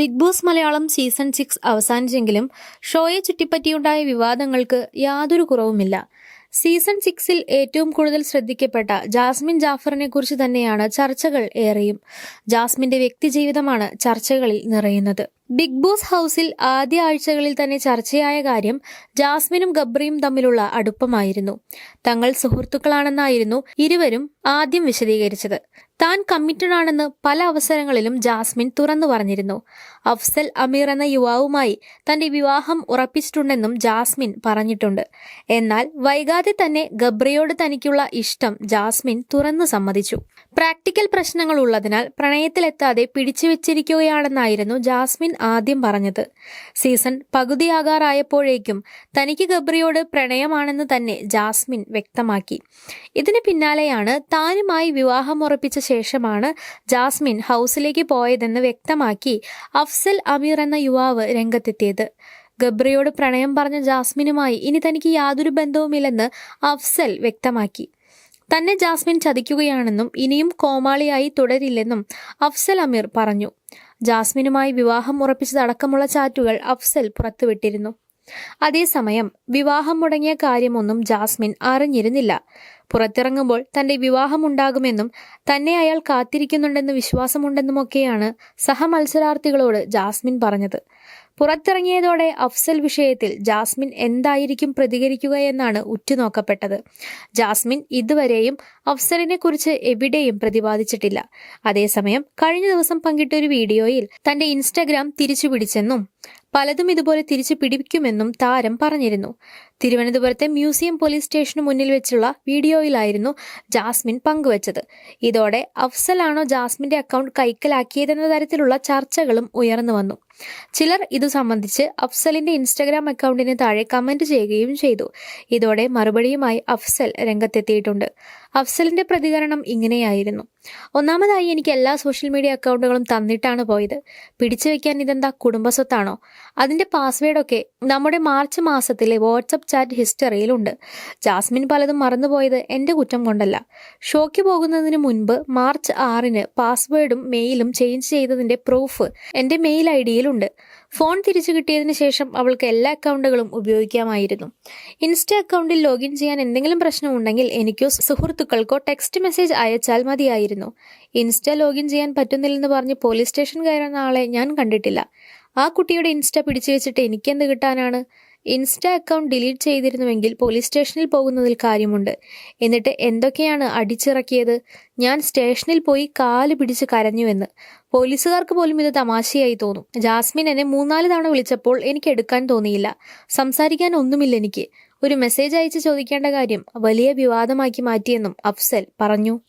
Big Boss Malayalam season six അവസാനിച്ചെങ്കിലും ഷോയെ ചുറ്റിപ്പറ്റിയുണ്ടായ വിവാദങ്ങൾക്ക് യാതൊരു കുറവുമില്ല. സീസൺ സിക്സിൽ ഏറ്റവും കൂടുതൽ ശ്രദ്ധിക്കപ്പെട്ട ജാസ്മിൻ ജാഫറിനെ കുറിച്ച് തന്നെയാണ് ചർച്ചകൾ ഏറെയും. ജാസ്മിന്റെ വ്യക്തിജീവിതമാണ് ചർച്ചകളിൽ നിറയുന്നത്. ബിഗ് ബോസ് ഹൗസിൽ ആദ്യ ആഴ്ചകളിൽ തന്നെ ചർച്ചയായ കാര്യം ജാസ്മിനും ഗബ്രിയും തമ്മിലുള്ള അടുപ്പമായിരുന്നു. തങ്ങൾ സുഹൃത്തുക്കളാണെന്നായിരുന്നു ഇരുവരും ആദ്യം വിശദീകരിച്ചത്. താൻ കമ്മിറ്റഡ് ആണെന്ന് പല അവസരങ്ങളിലും ജാസ്മിൻ തുറന്നു പറഞ്ഞിരുന്നു. അഫ്സൽ അമീർ എന്ന യുവാവുമായി തന്റെ വിവാഹം ഉറപ്പിച്ചിട്ടുണ്ടെന്നും ജാസ്മിൻ പറഞ്ഞിട്ടുണ്ട്. എന്നാൽ വൈകാതെ തന്നെ ഗബ്രിയോട് തനിക്കുള്ള ഇഷ്ടം ജാസ്മിൻ തുറന്നു സമ്മതിച്ചു. പ്രാക്ടിക്കൽ പ്രശ്നങ്ങൾ ഉള്ളതിനാൽ പ്രണയത്തിലെത്താതെ പിടിച്ചു വെച്ചിരിക്കുകയാണെന്നായിരുന്നു ജാസ്മിൻ ആദ്യം പറഞ്ഞത്. സീസൺ പകുതിയാകാറായപ്പോഴേക്കും തനിക്ക് ഗബ്രിയോട് പ്രണയമാണെന്ന് തന്നെ ജാസ്മിൻ വ്യക്തമാക്കി. ഇതിന് പിന്നാലെയാണ് താനുമായി വിവാഹമുറപ്പിച്ച ശേഷമാണ് ജാസ്മിൻ ഹൗസിലേക്ക് പോയതെന്ന് വ്യക്തമാക്കി അഫ്സൽ അമീർ എന്ന യുവാവ് രംഗത്തെത്തിയത്. ഗബ്രിയോട് പ്രണയം പറഞ്ഞ ജാസ്മിനുമായി ഇനി തനിക്ക് യാതൊരു ബന്ധവുമില്ലെന്ന് അഫ്സൽ വ്യക്തമാക്കി. തന്നെ ജാസ്മിൻ ചതിക്കുകയാണെന്നും ഇനിയും കോമാളിയായി തുടരില്ലെന്നും അഫ്സൽ അമീർ പറഞ്ഞു. ജാസ്മിനുമായി വിവാഹം ഉറപ്പിച്ചതടക്കമുള്ള ചാറ്റുകൾ അഫ്സൽ പുറത്തുവിട്ടിരുന്നു. അതേസമയം വിവാഹം മുടങ്ങിയ കാര്യമൊന്നും ജാസ്മിൻ അറിഞ്ഞിരുന്നില്ല. പുറത്തിറങ്ങുമ്പോൾ തന്റെ വിവാഹമുണ്ടാകുമെന്നും തന്നെ അയാൾ കാത്തിരിക്കുന്നുണ്ടെന്ന് വിശ്വാസമുണ്ടെന്നുമൊക്കെയാണ് സഹമത്സരാർത്ഥികളോട് ജാസ്മിൻ പറഞ്ഞത്. പുറത്തിറങ്ങിയതോടെ അഫ്സൽ വിഷയത്തിൽ ജാസ്മിൻ എന്തായിരിക്കും പ്രതികരിക്കുക എന്നാണ് ഉറ്റുനോക്കപ്പെട്ടത്. ജാസ്മിൻ ഇതുവരെയും അഫ്സലിനെ കുറിച്ച് എവിടെയും പ്രതിപാദിച്ചിട്ടില്ല. അതേസമയം കഴിഞ്ഞ ദിവസം പങ്കിട്ട ഒരു വീഡിയോയിൽ തന്റെ ഇൻസ്റ്റഗ്രാം തിരിച്ചുപിടിച്ചെന്നും പലതും ഇതുപോലെ തിരിച്ചു പിടിക്കുമെന്നും താരം പറഞ്ഞിരുന്നു. തിരുവനന്തപുരത്തെ മ്യൂസിയം പോലീസ് സ്റ്റേഷന് മുന്നിൽ വെച്ചുള്ള വീഡിയോയിലായിരുന്നു ജാസ്മിൻ പങ്കുവച്ചത്. ഇതോടെ അഫ്സലാണോ ജാസ്മിന്റെ അക്കൗണ്ട് കൈക്കലാക്കിയതെന്ന തരത്തിലുള്ള ചർച്ചകളും ഉയർന്നു വന്നു. ചിലർ ഇതു സംബന്ധിച്ച് അഫ്സലിന്റെ ഇൻസ്റ്റഗ്രാം അക്കൗണ്ടിന് താഴെ കമന്റ് ചെയ്യുകയും ചെയ്തു. ഇതോടെ മറുപടിയുമായി അഫ്സൽ രംഗത്തെത്തിയിട്ടുണ്ട്. അഫ്സലിന്റെ പ്രതികരണം ഇങ്ങനെയായിരുന്നു. ഒന്നാമതായി എനിക്ക് എല്ലാ സോഷ്യൽ മീഡിയ അക്കൗണ്ടുകളും തന്നിട്ടാണ് പോയത്. പിടിച്ചു വെക്കാൻ ഇതെന്താ കുടുംബസ്വത്താണോ അതിന്റെ പാസ്വേഡൊക്കെ നമ്മുടെ മാർച്ച് മാസത്തിലെ വാട്സപ്പ് ചാറ്റ് ഹിസ്റ്ററിയിലുണ്ട്. ജാസ്മിൻ പലതും മറന്നുപോയത് എന്റെ കുറ്റം കൊണ്ടല്ല. ഷോയ്ക്ക് പോകുന്നതിന് മുൻപ് മാർച്ച് ആറിന് പാസ്വേഡും മെയിലും ചേഞ്ച് ചെയ്തതിന്റെ പ്രൂഫ് എന്റെ മെയിൽ ഐ ഡിയിലുണ്ട് ഫോൺ തിരിച്ചു കിട്ടിയതിന് ശേഷം അവൾക്ക് എല്ലാ അക്കൗണ്ടുകളും ഉപയോഗിക്കാമായിരുന്നു. ഇൻസ്റ്റ അക്കൗണ്ടിൽ ലോഗിൻ ചെയ്യാൻ എന്തെങ്കിലും പ്രശ്നമുണ്ടെങ്കിൽ എനിക്കോ സുഹൃത്തുക്കൾക്കോ ടെക്സ്റ്റ് മെസ്സേജ് അയച്ചാൽ മതിയായിരുന്നു. ഇൻസ്റ്റ ലോഗിൻ ചെയ്യാൻ പറ്റുന്നില്ലെന്ന് പറഞ്ഞ് പോലീസ് സ്റ്റേഷൻ കയറുന്ന ആളെ ഞാൻ കണ്ടിട്ടില്ല. ആ കുട്ടിയുടെ ഇൻസ്റ്റ പിടിച്ചു വെച്ചിട്ട് എനിക്കെന്ത് കിട്ടാനാണ്? ഇൻസ്റ്റ അക്കൗണ്ട് ഡിലീറ്റ് ചെയ്തിരുന്നുവെങ്കിൽ പോലീസ് സ്റ്റേഷനിൽ പോകുന്നതിൽ കാര്യമുണ്ട്. എന്നിട്ട് എന്തൊക്കെയാണ് അടിച്ചിറക്കിയത്? ഞാൻ സ്റ്റേഷനിൽ പോയി കാൽ പിടിച്ച് കരഞ്ഞുവെന്ന്. പോലീസുകാർക്ക് പോലും ഇത് തമാശയായി തോന്നും. ജാസ്മിൻ എന്നെ മൂന്നാൽ തവണ വിളിച്ചപ്പോൾ എനിക്ക് എടുക്കാൻ തോന്നിയില്ല. സംസാരിക്കാൻ ഒന്നുമില്ല എനിക്ക്. ഒരു മെസ്സേജ് അയച്ച് ചോദിക്കേണ്ട കാര്യം വലിയ വിവാദമാക്കി മാറ്റിയെന്നും അഫ്സൽ പറഞ്ഞു.